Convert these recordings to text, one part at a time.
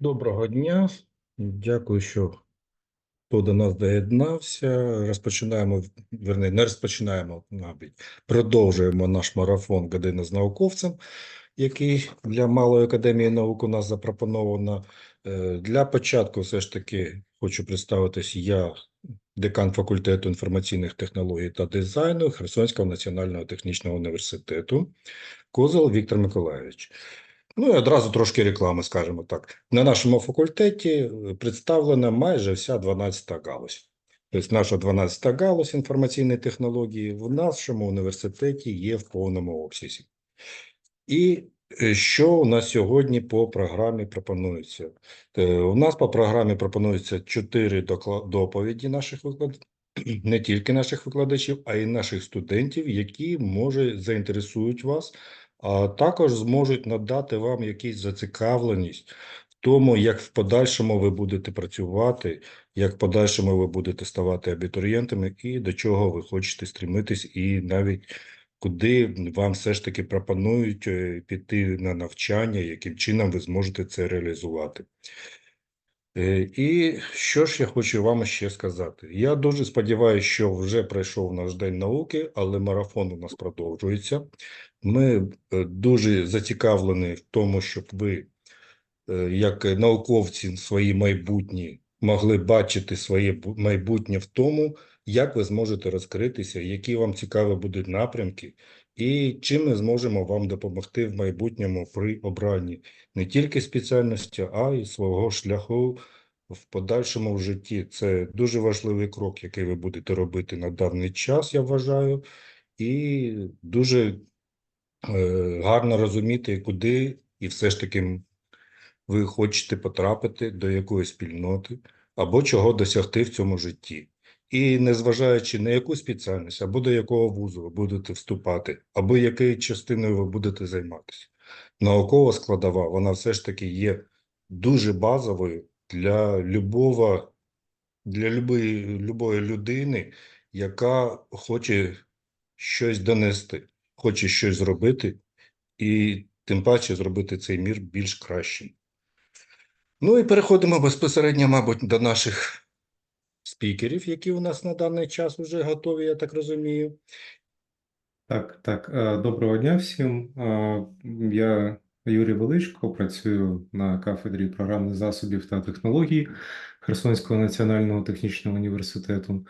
Доброго дня. Дякую, що хто до нас доєднався. Розпочинаємо, верні, не розпочинаємо, мабуть, продовжуємо наш марафон «Година з науковцем», який для Малої академії наук у нас запропоновано. Е, Для початку все ж таки хочу представитись я, декан факультету інформаційних технологій та дизайну Херсонського національного технічного університету Козел Віктор Миколайович. Ну і одразу трошки реклами, скажімо так. На нашому факультеті е, представлена майже вся 12-та галузь. Тобто наша 12-та галузь інформаційної технології в нашому університеті є в повному обсязі. І е, що у нас сьогодні по програмі пропонується? Е, У нас по програмі пропонується чотири доповіді наших не тільки наших викладачів, а й наших студентів, які може заінтересують вас а також зможуть надати вам якусь зацікавленість в тому, як в подальшому ви будете працювати, як в подальшому ви будете ставати абітурієнтами і до чого ви хочете стрімитись, і навіть куди вам все ж таки пропонують е, піти на навчання, яким чином ви зможете це реалізувати. І що ж я хочу вам ще сказати? Я дуже сподіваюся, що вже пройшов наш день науки, але марафон у нас продовжується. Ми е, дуже зацікавлені в тому, щоб ви, е, як науковці, свої майбутні могли бачити своє майбутнє в тому, як ви зможете розкритися, які вам цікаві будуть напрямки, і чим ми зможемо вам допомогти в майбутньому при обранні не тільки спеціальності, а й свого шляху в подальшому в житті. Це дуже важливий крок, який ви будете робити на даний час, я вважаю, і дуже е, гарно розуміти, куди і все ж таки ви хочете потрапити до якоїсь спільноти або чого досягти в цьому житті. І незважаючи на яку спеціальність, або до якого вузу ви будете вступати, або якою частиною ви будете займатися, наукова складова, вона все ж таки є дуже базовою для любого, для любої, любої людини, яка хоче щось донести, хоче щось зробити, і тим паче зробити цей мір більш кращим. Ну і переходимо безпосередньо, мабуть, до наших спікерів, які у нас на даний час вже готові, я так розумію. Так, так. е, Доброго дня всім. Е, Я Юрій Величко, працюю на кафедрі програмних засобів та технологій Херсонського національного технічного університету.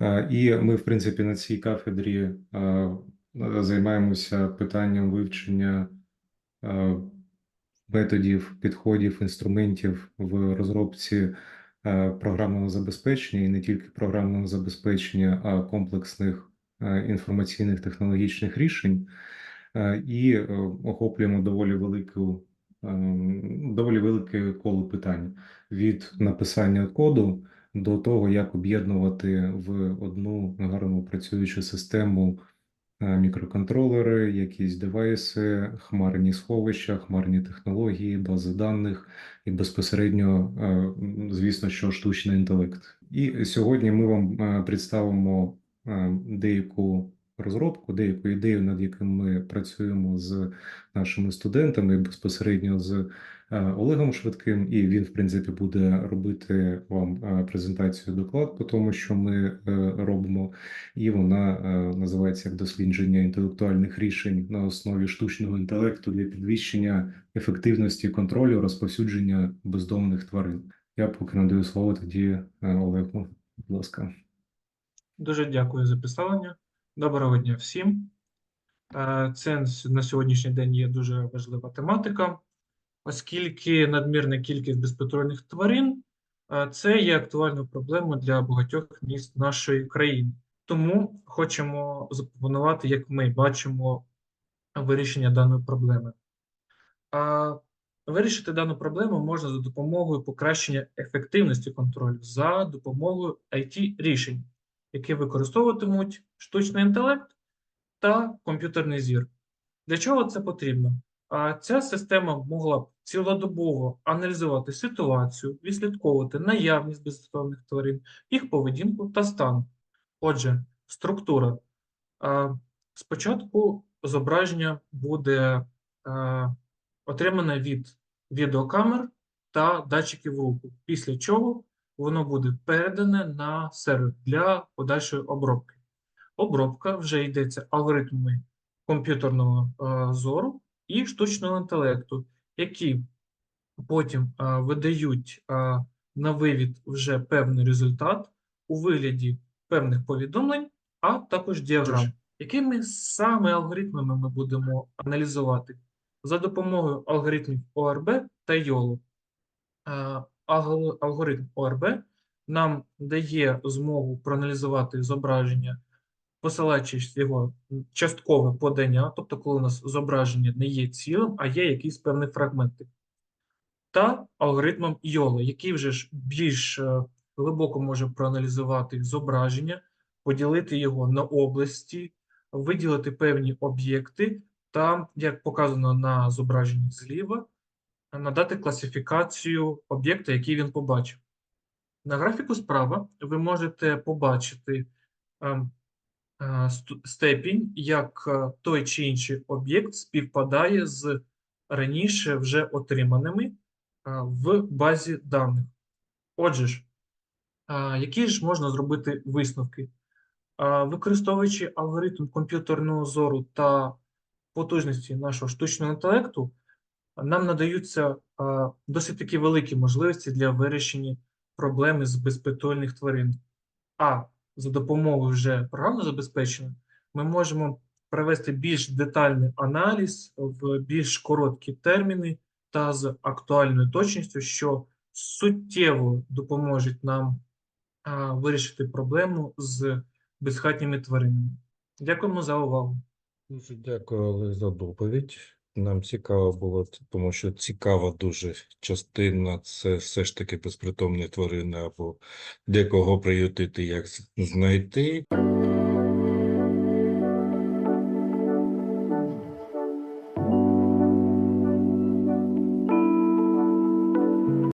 Е, І ми, в принципі, на цій кафедрі займаємося питанням вивчення методів, підходів, інструментів в розробці програмного забезпечення і не тільки програмного забезпечення, а комплексних е, інформаційних технологічних рішень, е, і е, охоплюємо доволі велику, е, доволі велике коло питань. Від написання коду до того, як об'єднувати в одну гарно працюючу систему е, мікроконтролери, якісь девайси, хмарні сховища, хмарні технології, бази даних і безпосередньо, е, звісно, що штучний інтелект. І сьогодні ми вам е, представимо е, деяку розробку, деяку ідею, над яким ми працюємо з нашими студентами, безпосередньо з е, Олегом Швидким, і він, в принципі, буде робити вам е, презентацію доклад по тому, що ми е, робимо, і вона називається як дослідження інтелектуальних рішень на основі штучного інтелекту для підвищення ефективності контролю розповсюдження бездомних тварин. Я поки надаю слово тоді Олегу. Будь ласка. Дуже дякую за представлення. Доброго дня всім. Е, Це на сьогоднішній день є дуже важлива тематика, оскільки надмірна кількість безпритульних тварин е, це є актуальною проблемою для багатьох міст нашої країни. Тому хочемо запропонувати, як ми бачимо, вирішення даної проблеми. А Вирішити дану проблему можна за допомогою покращення ефективності контролю за допомогою IT-рішень, які використовуватимуть штучний інтелект та комп'ютерний зір. Для чого це потрібно? Ця система могла б цілодобово аналізувати ситуацію, відслідковувати наявність бездомних тварин, їх поведінку та стан. Отже, структура. Спочатку зображення буде отримане від відеокамер та датчиків руху, після чого воно буде передане на сервер для подальшої обробки. Обробка вже йдеться алгоритмами комп'ютерного е, зору і штучного інтелекту, які потім е, видають е, на вивід вже певний результат у вигляді певних повідомлень, а також діаграм. Якими саме алгоритмами ми будемо аналізувати? За допомогою алгоритмів ОРБ та YOLO. Алго- Алгоритм ОРБ нам дає змогу проаналізувати зображення, посилаючись його часткове подання, тобто коли у нас зображення не є цілим, а є якийсь певний фрагментик. Та алгоритмом YOLO, який вже ж більш е, глибоко може проаналізувати зображення, поділити його на області, виділити певні об'єкти та, як показано на зображенні зліва, надати класифікацію об'єкта, який він побачив. На графіку справа ви можете побачити ем, е, степінь, як е, той чи інший об'єкт співпадає з раніше вже отриманими е, в базі даних. Отже ж, які ж можна зробити висновки? Використовуючи алгоритм комп'ютерного зору та потужності нашого штучного інтелекту, нам надаються досить такі великі можливості для вирішення проблеми з безпритульних тварин. А за допомогою вже програмного забезпечення ми можемо провести більш детальний аналіз в більш короткі терміни та з актуальною точністю, що суттєво допоможуть нам вирішити проблему з безхатніми тваринами. Дякуємо за увагу. Дуже дякую, за доповідь. Нам цікаво було, тому що цікава дуже частина це все ж таки безпритомні тварини або декого приютити, як знайти.